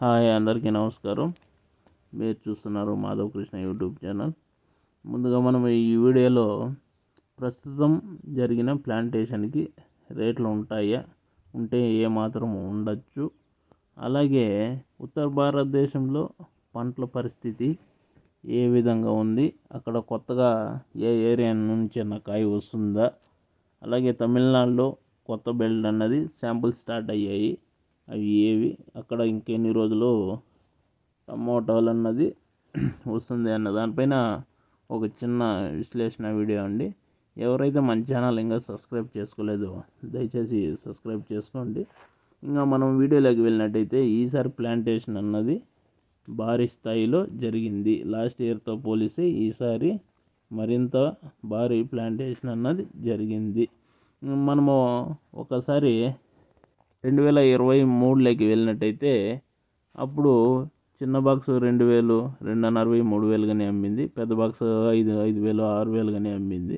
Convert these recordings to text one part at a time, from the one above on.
Hi అందరికీ నమస్కారం. మీరు చూస్తున్నారు మాధవ్ కృష్ణ యూట్యూబ్ ఛానల్. ముందుగా మనం ఈ వీడియోలో ప్రస్తుతం జరిగిన ప్లాంటేషన్కి రేట్లు ఉంటాయా ఉంటే ఏమాత్రం ఉండొచ్చు. అలాగే ఉత్తర భారతదేశంలో పంటల పరిస్థితి ఏ విధంగా ఉంది అక్కడ కొత్తగా ఏ ఏరియా నుంచి అన్న కాయ వస్తుందా అలాగే తమిళనాడులో కొత్త బెల్ట్ అన్నది శాంపుల్ స్టార్ట్ అయ్యాయి. అవి ఏవి? అక్కడ ఇంకెన్ని రోజులు టమోటాలు అన్నది వస్తుంది అన్న దానిపైన ఒక చిన్న విశ్లేషణ వీడియో అండి. ఎవరైతే మన ఛానల్ ఇంకా సబ్స్క్రైబ్ చేసుకోలేదో దయచేసి సబ్స్క్రైబ్ చేసుకోండి. ఇంకా మనం వీడియోలోకి వెళ్ళినట్టయితే ఈసారి ప్లాంటేషన్ అన్నది భారీ స్థాయిలో జరిగింది. లాస్ట్ ఇయర్తో పోలిస్తే ఈసారి మరింత భారీ ప్లాంటేషన్ అన్నది జరిగింది. మనము ఒకసారి రెండు వేల ఇరవై మూడులోకి వెళ్ళినట్టయితే అప్పుడు చిన్న బాక్స్ రెండు వేలు రెండున్నర అరవై మూడు వేలుగానే అమ్మింది. పెద్ద బాక్స్ ఐదు ఐదు వేలు ఆరు వేలుగానే అమ్మింది.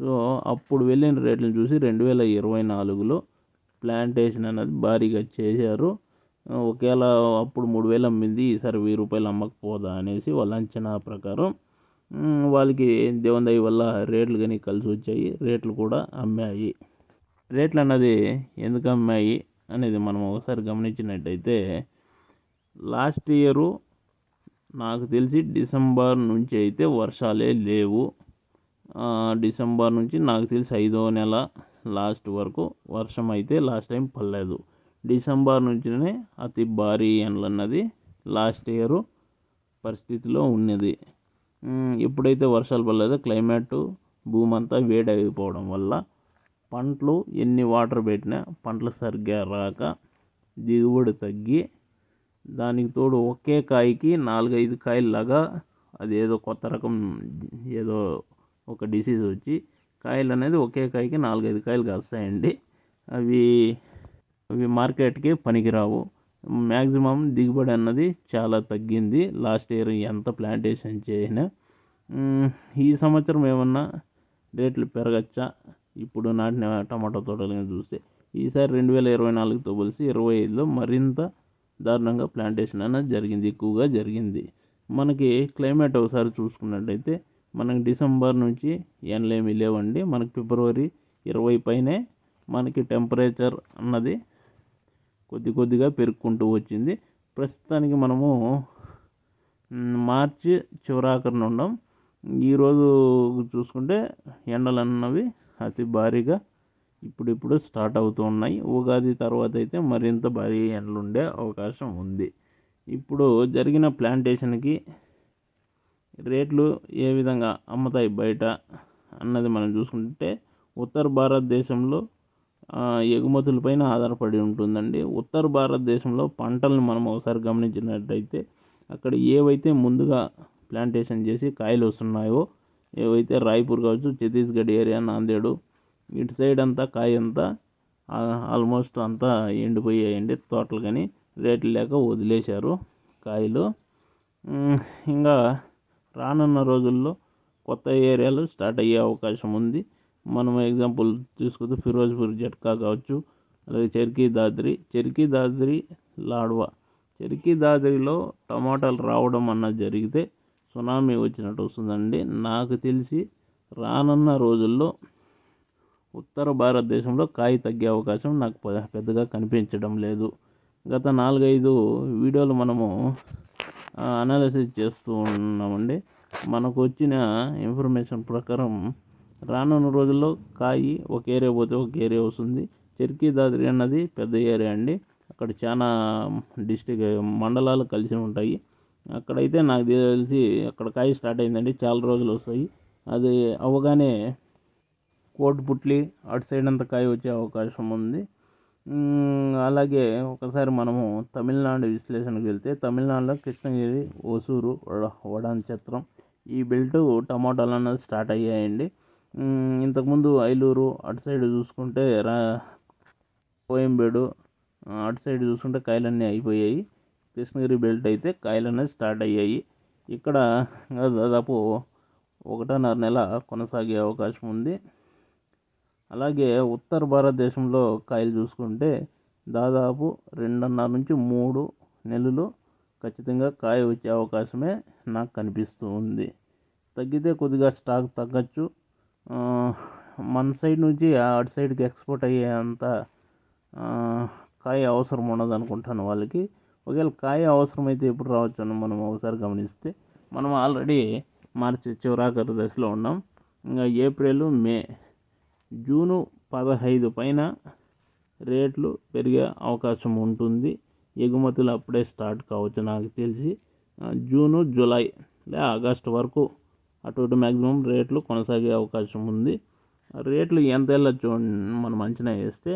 సో అప్పుడు వెళ్ళిన రేట్లను చూసి రెండు వేల ఇరవై నాలుగులో ప్లాంటేషన్ అనేది భారీగా చేశారు. ఒకవేళ అప్పుడు మూడు వేలు అమ్మింది ఈసారి వెయ్యి రూపాయలు అమ్మకపోదా అనేసి వాళ్ళ అంచనా ప్రకారం వాళ్ళకి దేవుని దయ వల్ల రేట్లు కానీ కలిసి వచ్చాయి రేట్లు కూడా అమ్మాయి. రేట్లు అన్నది ఎందుకు అమ్మాయి? అనేది మనం ఒకసారి గమనించినట్టయితే లాస్ట్ ఇయరు నాకు తెలిసి డిసెంబర్ నుంచి అయితే వర్షాలే లేవు. డిసెంబర్ నుంచి నాకు తెలిసి ఐదో నెల లాస్ట్ వరకు వర్షం అయితే లాస్ట్ టైం పడలేదు. డిసెంబర్ నుంచినే అతి భారీ ఎండలు అన్నది లాస్ట్ ఇయరు పరిస్థితిలో ఉన్నది. ఎప్పుడైతే వర్షాలు పడలేదో క్లైమేట్ భూమంతా వేడి వేడైపోవడం వల్ల పంటలు ఎన్ని వాటర్ పెట్టినా పంటలు సరిగ్గా రాక దిగుబడి తగ్గి దానికి తోడు ఒకే కాయకి నాలుగైదు కాయల్లాగా అదేదో కొత్త రకం ఏదో ఒక డిసీజ్ వచ్చి కాయలు అనేది ఒకే కాయకి నాలుగైదు కాయలు కాస్తాయండి. అవి అవి మార్కెట్కి పనికిరావు. మ్యాక్సిమం దిగుబడి అన్నది చాలా తగ్గింది. లాస్ట్ ఇయర్ ఎంత ప్లాంటేషన్ చేసినా. ఈ సంవత్సరం ఏమన్నా రేట్లు పెరగచ్చా? ఇప్పుడు నాటిన టమాటా తోటలు చూస్తే ఈసారి రెండు వేల ఇరవై నాలుగుతో పోలిసి ఇరవై ఐదులో మరింత దారుణంగా ప్లాంటేషన్ అనేది జరిగింది ఎక్కువగా జరిగింది. మనకి క్లైమేట్ ఒకసారి చూసుకున్నట్టయితే మనకి డిసెంబర్ నుంచి ఎండలేమి లేవండి. మనకి ఫిబ్రవరి ఇరవై పైనే మనకి టెంపరేచర్ అన్నది కొద్ది కొద్దిగా పెరుక్కుంటూ వచ్చింది. ప్రస్తుతానికి మనము మార్చి చివరాఖరిన ఉండం ఈరోజు చూసుకుంటే ఎండలు అన్నవి అతి భారీగా ఇప్పుడిప్పుడు స్టార్ట్ అవుతూ ఉన్నాయి. ఉగాది తర్వాత అయితే మరింత భారీ ఎండలు ఉండే అవకాశం ఉంది. ఇప్పుడు జరిగిన ప్లాంటేషన్కి రేట్లు ఏ విధంగా అమ్ముతాయి బయట అన్నది మనం చూసుకుంటే ఉత్తర భారతదేశంలో ఎగుమతులపైన ఆధారపడి ఉంటుందండి. ఉత్తర భారతదేశంలో పంటలను మనం ఒకసారి గమనించినట్టయితే అక్కడ ఏవైతే ముందుగా ప్లాంటేషన్ చేసి కాయలు వస్తున్నాయో ఏవైతే రాయ్పూర్ కావచ్చు ఛత్తీస్గఢ్ ఏరియా నాందేడు ఇటు సైడ్ అంతా కాయ అంతా ఆల్మోస్ట్ అంతా ఎండిపోయాయండి తోటలు కానీ రేట్లు లేక వదిలేశారు కాయలు. ఇంకా రానున్న రోజుల్లో కొత్త ఏరియాలు స్టార్ట్ అయ్యే అవకాశం ఉంది. మనం ఎగ్జాంపుల్ తీసుకుంటే ఫిరోజ్పూర్ జట్కా కావచ్చు అలాగే చెర్కీ దాద్రి చెర్కీ దాద్రి లాడ్వా. చెర్కీ దాద్రిలో టమాటాలు రావడం అన్నది జరిగితే సునామీ వచ్చినట్టు వస్తుందండి. నాకు తెలిసి రానున్న రోజుల్లో ఉత్తర భారతదేశంలో కాయ తగ్గే అవకాశం నాకు పెద్దగా కనిపించడం లేదు. గత నాలుగైదు వీడియోలు మనము అనాలిసిస్ చేస్తూ ఉన్నామండి. మనకు వచ్చిన ఇన్ఫర్మేషన్ ప్రకారం రానున్న రోజుల్లో కాయి ఒక ఏరియా పోతే ఒక ఏరియా వస్తుంది. చెర్కీ దాద్రి అన్నది పెద్ద ఏరియా అండి. అక్కడ చాలా డిస్టిక్ మండలాలు కలిసి ఉంటాయి. అక్కడైతే నాకు తెలిసి అక్కడ కాయ స్టార్ట్ అయిందండి. చాలా రోజులు వస్తాయి. అది అవగానే కోటిపుట్లి అటు సైడ్ అంతా కాయ వచ్చే అవకాశం ఉంది. అలాగే ఒకసారి మనము తమిళనాడు విశ్లేషణకు వెళ్తే తమిళనాడులో కృష్ణగిరి ఓసూరు వడాన్ ఛత్రం ఈ బెల్ట్ టమాటాలు అన్నది స్టార్ట్ అయ్యాయండి. ఇంతకుముందు ఐలూరు అటు సైడ్ చూసుకుంటే రా కోయంబేడు అటు సైడ్ చూసుకుంటే కాయలన్నీ అయిపోయాయి. కృష్ణగిరి బెల్ట్ అయితే కాయలు అనేది స్టార్ట్ అయ్యాయి. ఇక్కడ దాదాపు ఒకటిన్నర నెల కొనసాగే అవకాశం ఉంది. అలాగే ఉత్తర భారతదేశంలో కాయలు చూసుకుంటే దాదాపు రెండున్నర నుంచి మూడు నెలలు ఖచ్చితంగా కాయ వచ్చే అవకాశమే నాకు కనిపిస్తూ ఉంది. తగ్గితే కొద్దిగా స్టాక్ తగ్గచ్చు. మన సైడ్ నుంచి అటు సైడ్కి ఎక్స్పోర్ట్ అయ్యే అంత కాయ అవసరం ఉండదు అనుకుంటాను వాళ్ళకి. ఒకవేళ కాయ అవసరమైతే ఎప్పుడు రావచ్చు అని మనం ఒకసారి గమనిస్తే మనం ఆల్రెడీ మార్చి చివరాకరి దశలో ఉన్నాం. ఇంకా ఏప్రిల్ మే జూను పదహైదు పైన రేట్లు పెరిగే అవకాశం ఉంటుంది. ఎగుమతులు అప్పుడే స్టార్ట్ కావచ్చు నాకు తెలిసి. జూను జూలై లే ఆగస్టు వరకు అటు ఇటు మ్యాక్సిమం రేట్లు కొనసాగే అవకాశం ఉంది. రేట్లు ఎంత వెళ్ళచ్చు మనం అంచనా వేస్తే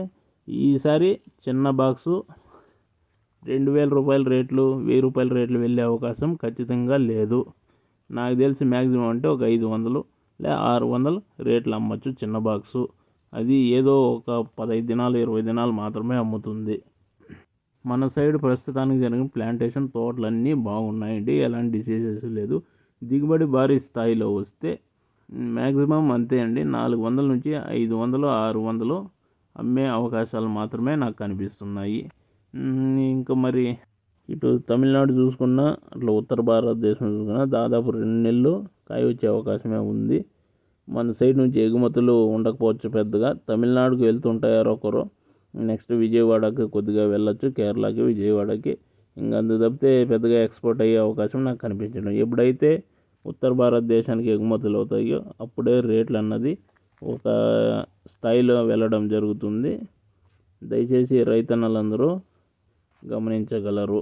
ఈసారి చిన్న బాక్సు రెండు వేల రూపాయల రేట్లు వెయ్యి రూపాయల రేట్లు వెళ్ళే అవకాశం ఖచ్చితంగా లేదు. నాకు తెలిసి మ్యాక్సిమం అంటే ఒక ఐదు వందలు లే ఆరు వందలు రేట్లు అమ్మచ్చు చిన్న బాక్సు. అది ఏదో ఒక పదహైదు దినాలు ఇరవై దినాలు మాత్రమే అమ్ముతుంది. మన సైడ్ ప్రస్తుతానికి జరిగిన ప్లాంటేషన్ తోటలన్నీ బాగున్నాయండి ఎలాంటి డిసీజెస్ లేదు. దిగుబడి భారీ స్థాయిలో వస్తే మ్యాక్సిమం అంతే అండి. నాలుగు వందల నుంచి ఐదు వందలు ఆరు వందలు అమ్మే అవకాశాలు మాత్రమే నాకు కనిపిస్తున్నాయి. ఇంకా మరి ఇటు తమిళనాడు చూసుకున్నా అట్లా ఉత్తర భారతదేశం చూసుకున్నా దాదాపు రెండు నెలలు కాయ వచ్చే అవకాశమే ఉంది. మన సైడ్ నుంచి ఎగుమతులు ఉండకపోవచ్చు పెద్దగా. తమిళనాడుకు వెళ్తుంటాయి ఒకరు. నెక్స్ట్ విజయవాడకి కొద్దిగా వెళ్ళొచ్చు కేరళకి విజయవాడకి. ఇంకా అందు తప్పితే పెద్దగా ఎక్స్పోర్ట్ అయ్యే అవకాశం నాకు కనిపించడం. ఎప్పుడైతే ఉత్తర భారతదేశానికి ఎగుమతులు అవుతాయో అప్పుడే రేట్లు అన్నది ఒక స్థాయిలో వెళ్ళడం జరుగుతుంది. దయచేసి రైతన్నలందరూ గమనించగలరు.